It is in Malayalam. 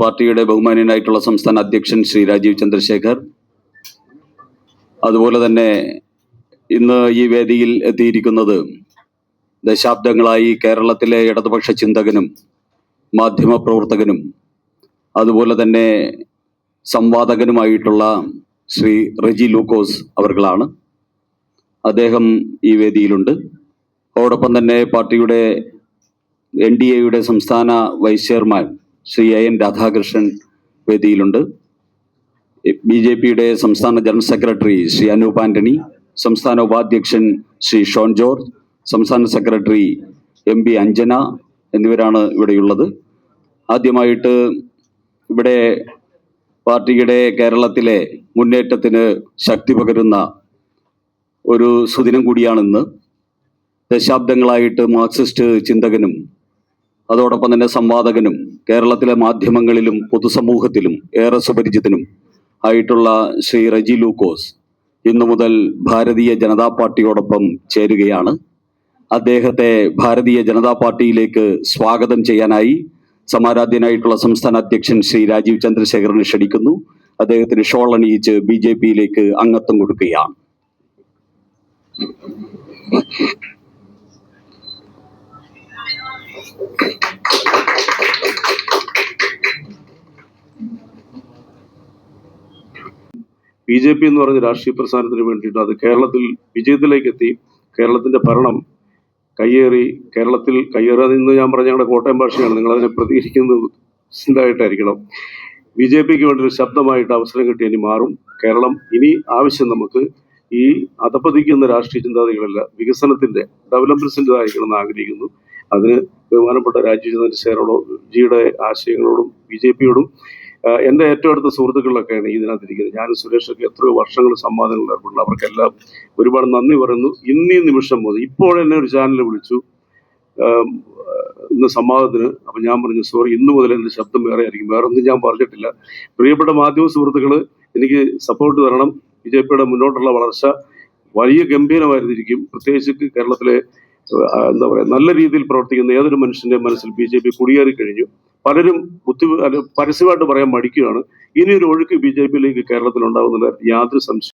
പാർട്ടിയുടെ ബഹുമാനീയനായിട്ടുള്ള സംസ്ഥാന അധ്യക്ഷൻ ശ്രീ രാജീവ് ചന്ദ്രശേഖർ. അതുപോലെ തന്നെ ഇന്ന് ഈ വേദിയിൽ എത്തിയിരിക്കുന്നത് ദശാബ്ദങ്ങളായി കേരളത്തിലെ ഇടതുപക്ഷ ചിന്തകനും മാധ്യമ പ്രവർത്തകനും അതുപോലെ തന്നെ സംവാദകനുമായിട്ടുള്ള ശ്രീ റെജി ലൂക്കോസ് അവർകളാണ് അദ്ദേഹം ഈ വേദിയിലുണ്ട്. അതോടൊപ്പം തന്നെ പാർട്ടിയുടെ എൻ ഡി എയുടെ സംസ്ഥാന vice chairman Shri A N Radhakrishnan വേദിയിലുണ്ട്. B J പിയുടെ സംസ്ഥാന ജനറൽ സെക്രട്ടറി ശ്രീ അനൂപ് ആന്റണി സംസ്ഥാന ഉപാധ്യക്ഷൻ ശ്രീ ഷോൺ ജോർജ് സംസ്ഥാന സെക്രട്ടറി എം പി അഞ്ജന എന്നിവരാണ് ഇവിടെയുള്ളത്. ആദ്യമായിട്ട് ഇവിടെ പാർട്ടിയുടെ കേരളത്തിലെ മുന്നേറ്റത്തിന് ശക്തി പകരുന്ന ഒരു സുദിനം കൂടിയാണിന്ന്. ദശാബ്ദങ്ങളായിട്ട് മാർക്സിസ്റ്റ് ചിന്തകനും അതോടൊപ്പം തന്നെ സംവാദകനും കേരളത്തിലെ മാധ്യമങ്ങളിലും പൊതുസമൂഹത്തിലും ഏറെ സുപരിചിതനും ആയിട്ടുള്ള ശ്രീ റജി ലൂക്കോസ് ഇന്നു മുതൽ ഭാരതീയ ജനതാ പാർട്ടിയോടൊപ്പം ചേരുകയാണ്. അദ്ദേഹത്തെ ഭാരതീയ ജനതാ പാർട്ടിയിലേക്ക് സ്വാഗതം ചെയ്യാനായി സമാരാധ്യനായിട്ടുള്ള സംസ്ഥാന അധ്യക്ഷൻ ശ്രീ രാജീവ് ചന്ദ്രശേഖരൻ ക്ഷണിക്കുന്നു. അദ്ദേഹത്തിന് ഷോൾ അണിയിച്ച് ബി ജെ പിയിലേക്ക് അംഗത്വം കൊടുക്കുകയാണ്. ബി ജെ പി എന്ന് പറഞ്ഞ രാഷ്ട്രീയ പ്രസ്ഥാനത്തിന് വേണ്ടിയിട്ട് അത് കേരളത്തിൽ വിജയത്തിലേക്ക് എത്തി കേരളത്തിന്റെ ഭരണം കയ്യേറി കേരളത്തിൽ കയ്യേറാതെ ഇന്ന് ഞാൻ പറഞ്ഞ ഞങ്ങളുടെ കോട്ടയം ഭാഷയാണ്. നിങ്ങൾ അതിനെ പ്രതികരിക്കുന്നത് ചിന്തായിട്ടായിരിക്കണം ബി ജെ പിക്ക് വേണ്ടി ഒരു ശബ്ദമായിട്ട് അവസരം കിട്ടി ഇനി മാറും. കേരളം ഇനി ആവശ്യം നമുക്ക് ഈ അധപ്പതിക്കുന്ന രാഷ്ട്രീയ ചിന്താഗതികളല്ല വികസനത്തിന്റെ ഡെവലപ്മെന്റ്സിന്റെ ആയിരിക്കണം എന്ന് ആഗ്രഹിക്കുന്നു. അതിന് ബഹുമാനപ്പെട്ട രാജീവ് ചന്ദ്രശേഖരോടും ജിയുടെ ആശയങ്ങളോടും ബി ജെ പിയോടും എന്റെ ഏറ്റവും അടുത്ത സുഹൃത്തുക്കളിലൊക്കെയാണ് ഇതിനകത്തിരിക്കുന്നത്. ഞാനും സുരേഷൊക്കെ എത്രയോ വർഷങ്ങൾ സംവാദങ്ങളിൽ ഏർപ്പെടുന്നു. അവർക്കെല്ലാം ഒരുപാട് നന്ദി പറയുന്നു. ഇന്നീ നിമിഷം മുതൽ ഇപ്പോൾ എന്നെ ഒരു ചാനൽ വിളിച്ചു. ഇന്ന് സംവാദത്തിന് അപ്പം ഞാൻ പറഞ്ഞു സോറി ഇന്ന് മുതൽ എന്റെ ശബ്ദം വേറെ ആയിരിക്കും. വേറെ ഒന്നും ഞാൻ പറഞ്ഞിട്ടില്ല. പ്രിയപ്പെട്ട മാധ്യമ സുഹൃത്തുക്കൾ എനിക്ക് സപ്പോർട്ട് തരണം. ബി ജെ പിയുടെ മുന്നോട്ടുള്ള വളർച്ച വലിയ ഗംഭീരമായിരുന്നിരിക്കും. പ്രത്യേകിച്ച് കേരളത്തിലെ എന്താ പറയുക നല്ല രീതിയിൽ പ്രവർത്തിക്കുന്ന ഏതൊരു മനുഷ്യന്റെ മനസ്സിൽ ബി ജെ പി കുടിയേറി കഴിഞ്ഞു. പലരും ബുദ്ധി പരസ്യമായിട്ട് പറയാൻ മടിക്കുകയാണ്. ഇനിയൊരു ഒഴുക്ക് ബി ജെ പിയിലേക്ക് കേരളത്തിൽ ഉണ്ടാകുന്നില്ല യാതൊരു സംശയം